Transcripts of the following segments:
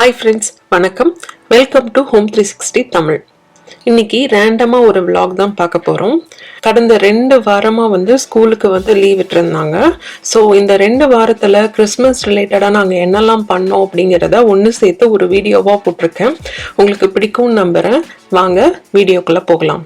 Hi friends வணக்கம். Welcome to home three sixty Tamil இன்னைக்கு ரேண்டமாக ஒரு vlog தான் பார்க்க போகிறோம் கடந்த ரெண்டு வாரமாக வந்து ஸ்கூலுக்கு வந்து லீவ் விட்டுருந்தாங்க. ஸோ இந்த ரெண்டு வாரத்தில் கிறிஸ்மஸ் ரிலேட்டடாக நாங்கள் என்னெல்லாம் பண்ணோம் அப்படிங்கிறத ஒன்று சேர்த்து ஒரு வீடியோவாக போட்டிருக்கேன். உங்களுக்கு பிடிக்கும்னு நம்புகிறேன் வாங்க வீடியோக்குள்ளே போகலாம்.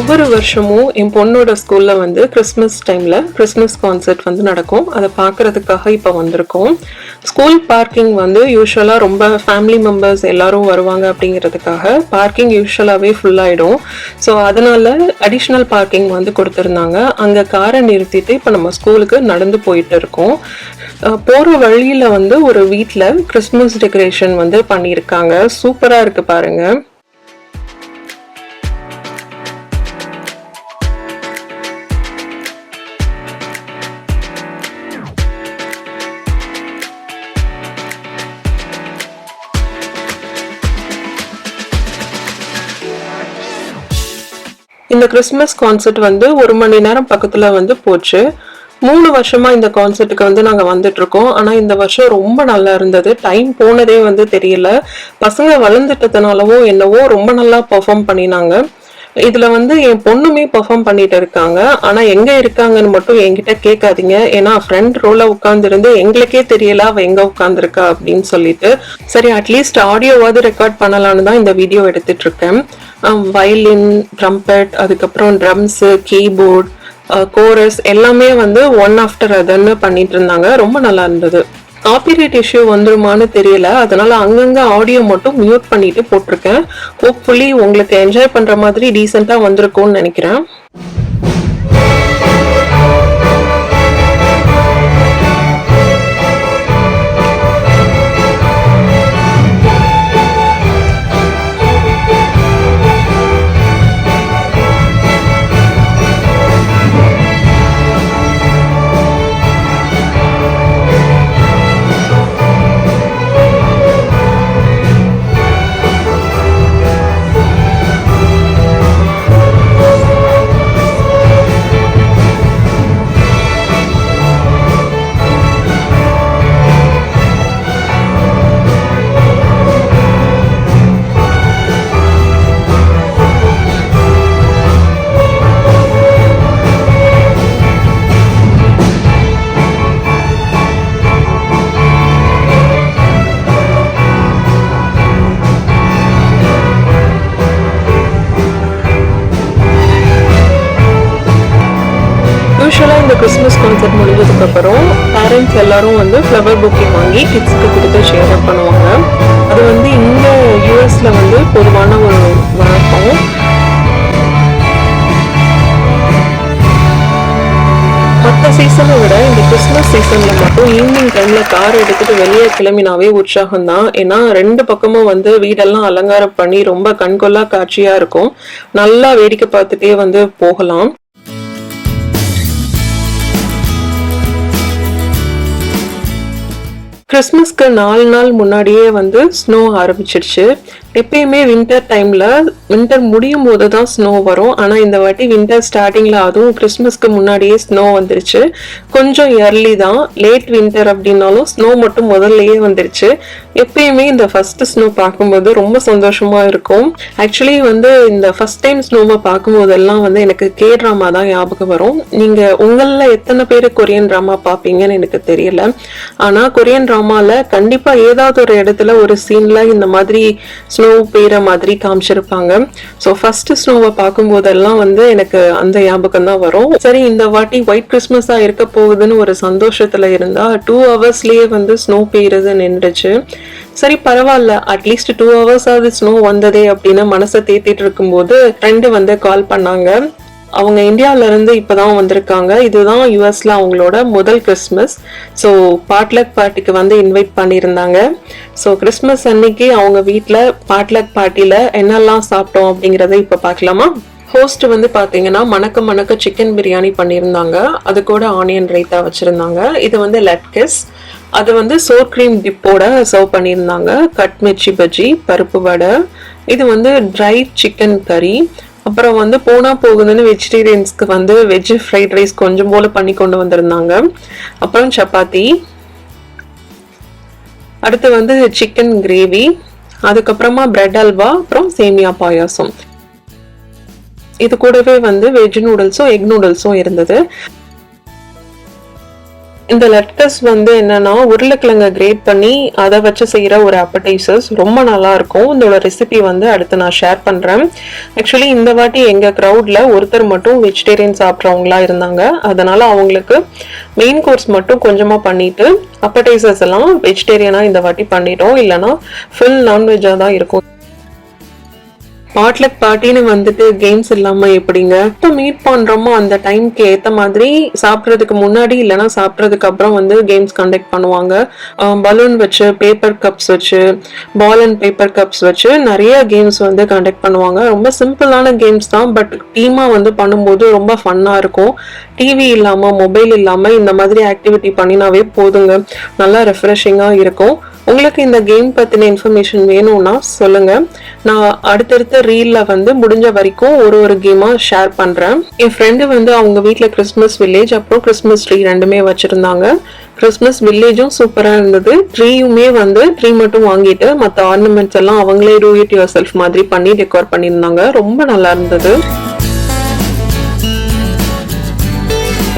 ஒவ்வொரு வருஷமும் என் பொண்ணோட ஸ்கூல்ல வந்து கிறிஸ்மஸ் டைம்ல கிறிஸ்மஸ் கான்சர்ட் வந்து நடக்கும். அதை பார்க்கறதுக்காக இப்போ வந்திருக்கோம். ஸ்கூல் பார்க்கிங் வந்து யூஸ்வலாக ரொம்ப ஃபேமிலி மெம்பர்ஸ் எல்லாரும் வருவாங்க அப்படிங்கிறதுக்காக பார்க்கிங் யூஸ்வலாகவே ஃபுல் ஸோ அதனால அடிஷ்னல் பார்க்கிங் வந்து கொடுத்துருந்தாங்க. அங்கே காரை நிறுத்திட்டு இப்போ நம்ம ஸ்கூலுக்கு நடந்து போயிட்டு இருக்கோம். போகிற வழியில் வந்து ஒரு வீட்டில் கிறிஸ்மஸ் டெக்கரேஷன் வந்து பண்ணியிருக்காங்க. சூப்பராக இருக்குது பாருங்கள் இந்த கிறிஸ்மஸ் கான்சர்ட் வந்து ஒரு மணி நேரம் பக்கத்தில் வந்து போச்சு. மூணு வருஷமா இந்த கான்சர்ட்டுக்கு வந்து நாங்கள் வந்துட்டு இருக்கோம் இந்த வருஷம் ரொம்ப நல்லா இருந்தது. டைம் போனதே வந்து தெரியல. பசங்க வளர்ந்துட்டதுனாலவோ என்னவோ ரொம்ப நல்லா பெர்ஃபார்ம் பண்ணினாங்க. இதுல வந்து என் பொண்ணுமே பெர்ஃபார்ம் பண்ணிட்டு இருக்காங்க. ஆனா எங்க இருக்காங்கன்னு மட்டும் என்கிட்ட கேட்காதீங்க. ஏன்னா ஃப்ரெண்ட் ரோல உட்காந்துருந்து எங்களுக்கே தெரியல அவ எங்க உட்காந்துருக்கா அப்படின்னு சொல்லிட்டு. சரி அட்லீஸ்ட் ஆடியோவாவது ரெக்கார்ட் பண்ணலான்னு தான் இந்த வீடியோ எடுத்துட்டு இருக்கேன். வயலின் ட்ரம்பெட் அதுக்கப்புறம் ட்ரம்ஸு கீபோர்ட் கோரஸ் எல்லாமே வந்து ஒன் ஆஃப்டர் அதர்னு பண்ணிட்டு இருந்தாங்க. ரொம்ப நல்லா இருந்தது. காப்பிரைட் இஷ்யூ வந்துருமான்னு தெரியல. அதனால அங்கங்கே ஆடியோ மட்டும் மியூட் பண்ணிட்டு போட்டிருக்கேன். ஹோப்ஃபுல்லி உங்களுக்கு என்ஜாய் பண்ற மாதிரி டீசெண்டாக வந்திருக்கும்னு நினைக்கிறேன். முடிஞ்சதுக்கப்புறம் பேரண்ட்ஸ் எல்லாரும் வந்து ஃப்ளவர் புக்கே வாங்கி கிட்ஸ்க்கு கொடுத்து ஷேர் பண்ணுவாங்க. அது வந்து இந்த யூஎஸில் வந்து பொதுவான ஒரு வழக்கம். மற்ற சீசனை விட இந்த கிறிஸ்மஸ் சீசனில் மட்டும் ஈவினிங் டைமில் கார் எடுத்துகிட்டு வெளியே கிளம்பினாவே உற்சாகம் தான் ஏன்னா ரெண்டு பக்கமும் வந்து வீடெல்லாம் அலங்காரம் பண்ணி ரொம்ப கண்கொள்ளா காட்சியாக இருக்கும். நல்லா வேடிக்கை பார்த்துட்டே வந்து போகலாம். கிறிஸ்மஸ்க்கு நாலு நாள் முன்னாடியே வந்து ஸ்னோ ஆரம்பிச்சிடுச்சு எப்பயுமே வின்டர் டைமில் வின்டர் முடியும் போது தான் ஸ்னோ வரும். ஆனால் இந்த வாட்டி வின்டர் ஸ்டார்டிங்கில் அதுவும் கிறிஸ்மஸ்க்கு முன்னாடியே ஸ்னோ வந்துருச்சு. கொஞ்சம் இயர்லி தான். லேட் வின்டர் அப்படின்னாலும் ஸ்னோ மட்டும் முதல்லையே வந்துருச்சு. எப்பயுமே இந்த ஃபஸ்ட்டு ஸ்னோ பார்க்கும்போது ரொம்ப சந்தோஷமாக இருக்கும். ஆக்சுவலி வந்து இந்த ஃபஸ்ட் டைம் ஸ்னோவை பார்க்கும்போதெல்லாம் வந்து எனக்கு கே ட்ராமா தான் ஞாபகம் வரும். நீங்கள் உங்களில் எத்தனை பேர் கொரியன் ட்ராமா பார்ப்பீங்கன்னு எனக்கு தெரியல. ஆனால் கொரியன் ட்ராமாவில் கண்டிப்பாக ஏதாவது ஒரு இடத்துல ஒரு சீனில் இந்த மாதிரி ஸ்னோ பெய்கிற மாதிரி காமிச்சிருப்பாங்க. ஸோ ஃபர்ஸ்ட் ஸ்னோவை பார்க்கும்போதெல்லாம் வந்து எனக்கு அந்த ஞாபகம் தான் வரும். சரி இந்த வாட்டி ஒயிட் கிறிஸ்மஸாக இருக்க போகுதுன்னு ஒரு சந்தோஷத்தில் இருந்தால் டூ ஹவர்ஸ்லேயே வந்து ஸ்னோ பெய்கிறது நின்றுச்சு. சரி பரவாயில்ல. அட்லீஸ்ட் டூ ஹவர்ஸ் ஆகுது ஸ்னோ வந்ததே அப்படின்னு மனசை தேத்திட்டு இருக்கும்போது ஃப்ரெண்டு வந்து கால் பண்ணாங்க. அவங்க இந்தியாவிலேருந்து இப்போ தான் வந்திருக்காங்க. இதுதான் யூஎஸில் அவங்களோட முதல் கிறிஸ்மஸ் ஸோ பாட்லக் பார்ட்டிக்கு வந்து இன்வைட் பண்ணியிருந்தாங்க. ஸோ கிறிஸ்மஸ் அன்னைக்கு அவங்க வீட்டில் பாட்லக் பார்ட்டியில் என்னெல்லாம் சாப்பிட்டோம் அப்படிங்கிறத இப்போ பார்க்கலாமா? ஹோஸ்ட் வந்து பார்த்தீங்கன்னா மணக்க மணக்க சிக்கன் பிரியாணி பண்ணியிருந்தாங்க. அது கூட ஆனியன் ரைத்தா வச்சுருந்தாங்க. இது வந்து லட்கஸ் அது வந்து சோர் க்ரீம் டிப்போட சர்வ் பண்ணியிருந்தாங்க. கட் மிர்ச்சி பஜ்ஜி பருப்பு வடை. இது வந்து ட்ரை சிக்கன் கறி அப்புறம் வந்து போனா போகுதுன்னு வெஜிடேரியன்ஸ்க்கு வந்து வெஜ் ஃப்ரைட் ரைஸ் கொஞ்சம் போல பண்ணி கொண்டு வந்திருந்தாங்க. அப்புறம் சப்பாத்தி. அடுத்து வந்து சிக்கன் கிரேவி அதுக்கப்புறமா பிரெட் அல்வா அப்புறம் சேமியா பாயாசம். இது கூடவே வந்து வெஜ் நூடுல்ஸும் எக் நூடுல்ஸும் இருந்தது. இந்த லெட்டஸ் வந்து என்னன்னா உருளைக்கிழங்க கிரேட் பண்ணி அதை வச்சு செய்கிற ஒரு அப்படைசர்ஸ் ரொம்ப நல்லா இருக்கும். இதோட ரெசிபி வந்து அடுத்து நான் ஷேர் பண்ணுறேன் ஆக்சுவலி இந்த வாட்டி எங்கள் க்ரௌடில் ஒருத்தர் மட்டும் வெஜிடேரியன் சாப்பிட்றவங்களா இருந்தாங்க. அதனால அவங்களுக்கு மெயின் கோர்ஸ் மட்டும் கொஞ்சமாக பண்ணிட்டு அப்படைசர்ஸ் எல்லாம் வெஜிடேரியனாக இந்த வாட்டி பண்ணிட்டோம். இல்லைன்னா ஃபுல் நான்வெஜ்ஜாக தான் இருக்கும். பாட்லக் பார்ட்டின்னு வந்துட்டு கேம்ஸ் இல்லாம எப்படிங்க இப்போ மீட் பண்றோமோ அந்த டைம்க்கு ஏத்த மாதிரி சாப்பிட்றதுக்கு முன்னாடி இல்லைன்னா சாப்பிட்றதுக்கு அப்புறம் வந்து கேம்ஸ் கண்டக்ட் பண்ணுவாங்க. பலூன் வச்சு பேப்பர் கப்ஸ் வச்சு பால் அண்ட் பேப்பர் கப்ஸ் வச்சு நிறைய கேம்ஸ் வந்து கண்டக்ட் பண்ணுவாங்க. ரொம்ப சிம்பிளான கேம்ஸ் தான் பட் டீமா வந்து பண்ணும்போது ரொம்ப ஃபன்னா இருக்கும். டிவி இல்லாம மொபைல் இல்லாம இந்த மாதிரி ஆக்டிவிட்டி பண்ணினாவே போதுங்க. நல்லா ரெஃப்ரெஷிங்காக இருக்கும். உங்களுக்கு இந்த கேம் பற்றின இன்ஃபர்மேஷன் வேணும்னா சொல்லுங்க. நான் அடுத்தடுத்து ரீலில் வந்து முடிஞ்ச வரைக்கும் ஒரு ஒரு கேமாக ஷேர் பண்றேன். என் ஃப்ரெண்டு வந்து அவங்க வீட்டில் கிறிஸ்மஸ் வில்லேஜ் அப்புறம் கிறிஸ்மஸ் ட்ரீ ரெண்டுமே வச்சிருந்தாங்க. கிறிஸ்மஸ் வில்லேஜும் சூப்பராக இருந்தது. ட்ரீயுமே வந்து ட்ரீ மட்டும் வாங்கிட்டு மற்ற ஆர்னமெண்ட்ஸ் எல்லாம் அவங்களே டூ இட் யுவர் செல்ஃப் மாதிரி பண்ணி டெக்கோர் பண்ணியிருந்தாங்க. ரொம்ப நல்லா இருந்தது.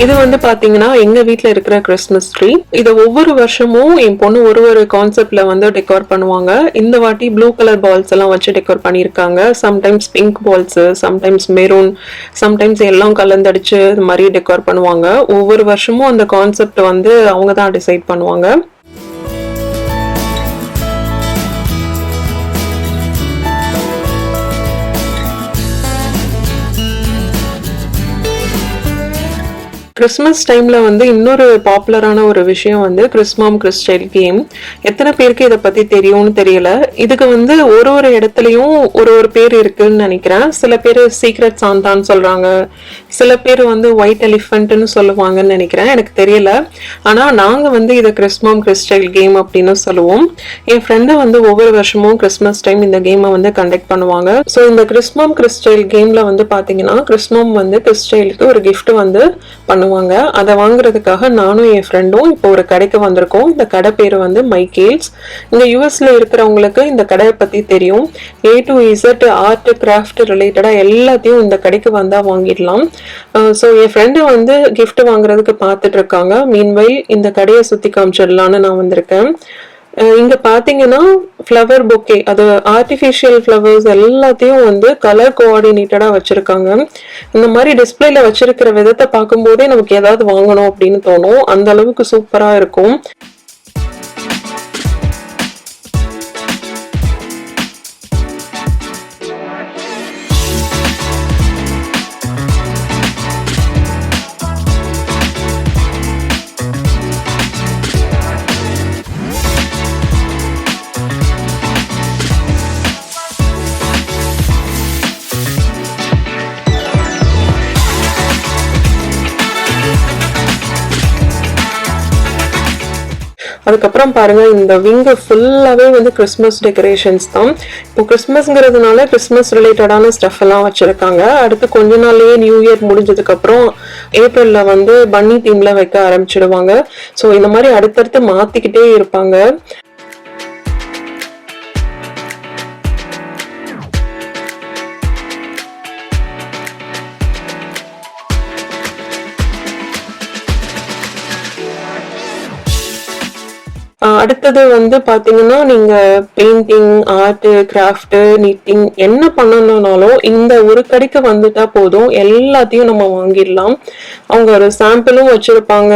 இது வந்து பாத்தீங்கன்னா எங்க வீட்ல இருக்கிற கிறிஸ்மஸ் ட்ரீ இதை ஒவ்வொரு வருஷமும் என் பொண்ணு ஒரு ஒரு கான்செப்ட்ல வந்து டெக்கோர் பண்ணுவாங்க. இந்த வாட்டி ப்ளூ கலர் பால்ஸ் எல்லாம் வச்சு டெக்கோர் பண்ணியிருக்காங்க. Sometimes pink balls sometimes maroon sometimes எல்லாம் கலந்தடிச்சு இது மாதிரி டெக்கோர் பண்ணுவாங்க. ஒவ்வொரு வருஷமும் அந்த கான்செப்ட் வந்து அவங்க தான் டிசைட் பண்ணுவாங்க. கிறிஸ்மஸ் டைமில் வந்து இன்னொரு பாப்புலரான ஒரு விஷயம் வந்து கிறிஸ்மாம் கிறிஸ்டைல் கேம் எத்தனை பேருக்கு இதை பற்றி தெரியும்னு தெரியல. இதுக்கு வந்து ஒரு ஒரு இடத்துலையும் ஒரு ஒரு பேர் இருக்குன்னு நினைக்கிறேன். சில பேர் சீக்ரெட் சாந்தான்னு சொல்கிறாங்க சில பேர் வந்து ஒயிட் எலிஃபண்ட்டுன்னு சொல்லுவாங்கன்னு நினைக்கிறேன். எனக்கு தெரியல. ஆனால் நாங்கள் வந்து இதை கிறிஸ்மாம் கிறிஸ்டைல் கேம் அப்படின்னு சொல்லுவோம். என் ஃப்ரெண்டு வந்து ஒவ்வொரு வருஷமும் கிறிஸ்மஸ் டைம் இந்த கேமை வந்து கண்டக்ட் பண்ணுவாங்க. ஸோ இந்த கிறிஸ்மாம் கிறிஸ்டைல் கேமில் வந்து பார்த்தீங்கன்னா கிறிஸ்மாம் வந்து கிறிஸ்டைலுக்கு ஒரு கிஃப்ட் வந்து பண்ணுவாங்க. அதை வாங்குறதுக்காக நானும் என் ஃப்ரெண்டும் இப்போ ஒரு கடைக்கு வந்திருக்கோம். இந்த கடை பேர் வந்து மைக்கேல்ஸ். இந்த யூஎஸ்ல இருக்கிறவங்களுக்கு இந்த கடையை பத்தி தெரியும். A to Z art craft ரிலேட்டடா எல்லாத்தையும் இந்த கடைக்கு வந்தா வாங்கிடலாம். ஸோ என் ஃப்ரெண்டு வந்து கிஃப்ட் வாங்குறதுக்கு பார்த்துட்டு இருக்காங்க. மீன்வைல் இந்த கடையை சுத்தி காமிச்சிடலான்னு நான் வந்திருக்கேன். இங்க பாத்தீங்கன்னா ஃப்ளவர் பொக்கே அது ஆர்டிஃபிஷியல் ஃப்ளவர்ஸ் எல்லாத்தையும் வந்து கலர் கோஆர்டினேட்டடா வச்சிருக்காங்க. இந்த மாதிரி டிஸ்பிளேல வச்சிருக்கிற விதத்தை பார்க்கும்போதே நமக்கு ஏதாவது வாங்கணும் அப்படின்னு தோணும். அந்த அளவுக்கு சூப்பரா இருக்கும். அதுக்கப்புறம் பாருங்க இந்த விங்கு ஃபுல்லாகவே வந்து கிறிஸ்மஸ் டெக்கரேஷன்ஸ் தான். இப்போ கிறிஸ்மஸ்ங்கிறதுனால கிறிஸ்மஸ் ரிலேட்டடான ஸ்டஃப் எல்லாம் வச்சிருக்காங்க. அடுத்து கொஞ்ச நாள்லயே நியூ இயர் முடிஞ்சதுக்கப்புறம் ஏப்ரலில் ஏப்ரல்ல வந்து பன்னி தீமில் வைக்க ஆரம்பிச்சிடுவாங்க. ஸோ இந்த மாதிரி அடுத்தடுத்து மாத்திக்கிட்டே இருப்பாங்க. அடுத்தது வந்து பார்த்தீங்கன்னா நீங்கள் பெயிண்டிங் ஆர்ட்டு கிராஃப்ட்டு நிட்டிங் என்ன பண்ணணும்னாலும் இந்த ஒரு கடைக்கு வந்துட்டா போதும். எல்லாத்தையும் நம்ம வாங்கிடலாம். அவங்க ஒரு சாம்பிளும் வச்சிருப்பாங்க.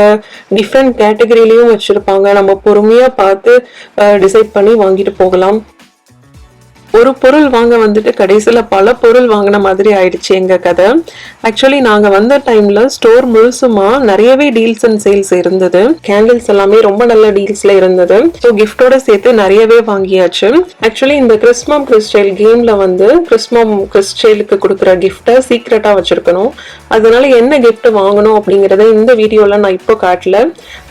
டிஃப்ரெண்ட் கேட்டகரியிலையும் வச்சுருப்பாங்க. நம்ம பொறுமையாக பார்த்து டிசைட் பண்ணி வாங்கிட்டு போகலாம். ஒரு பொருள் வாங்க வந்துட்டு கடைசியில் பல பொருள் வாங்கின மாதிரி ஆயிடுச்சு எங்கள் கதை. ஆக்சுவலி நாங்கள் வந்த டைமில் ஸ்டோர் முழுசுமா நிறையவே டீல்ஸ் அண்ட் சேல்ஸ் இருந்தது. கேண்டில்ஸ் எல்லாமே ரொம்ப நல்ல டீல்ஸில் இருந்தது. ஸோ கிஃப்டோட சேர்த்து நிறையவே வாங்கியாச்சு. ஆக்சுவலி இந்த கிறிஸ்மம் கிறிஸ்டைல் கேமில் வந்து கிறிஸ்மம் கிறிஸ்டைலுக்கு கொடுக்குற கிஃப்டை சீக்ரெட்டாக வச்சுருக்கணும். அதனால என்ன கிஃப்ட் வாங்கணும் அப்படிங்கிறத இந்த வீடியோவில் நான் இப்போ காட்டல.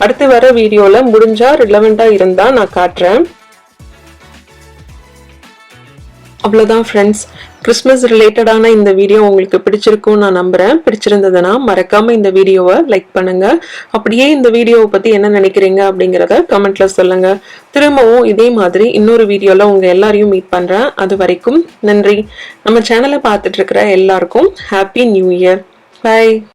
அடுத்து வர வீடியோவில் முடிஞ்சால் ரிலவெண்ட்டாக இருந்தால் நான் காட்டுறேன். அவ்வளோதான் ஃப்ரெண்ட்ஸ் கிறிஸ்மஸ் ரிலேட்டடான இந்த வீடியோ உங்களுக்கு பிடிச்சிருக்கும்னு நான் நம்புகிறேன் பிடிச்சிருந்ததுன்னா மறக்காமல் இந்த வீடியோவை லைக் பண்ணுங்கள் அப்படியே இந்த வீடியோவை பற்றி என்ன நினைக்கிறீங்க அப்படிங்கிறத கமெண்ட்டில் சொல்லுங்கள் திரும்பவும் இதே மாதிரி இன்னொரு வீடியோவில் உங்கள் எல்லாரையும் மீட் பண்ணுறேன் அது வரைக்கும் நன்றி. நம்ம சேனலை பார்த்துட்ருக்கிற எல்லாருக்கும் ஹாப்பி நியூ இயர் பை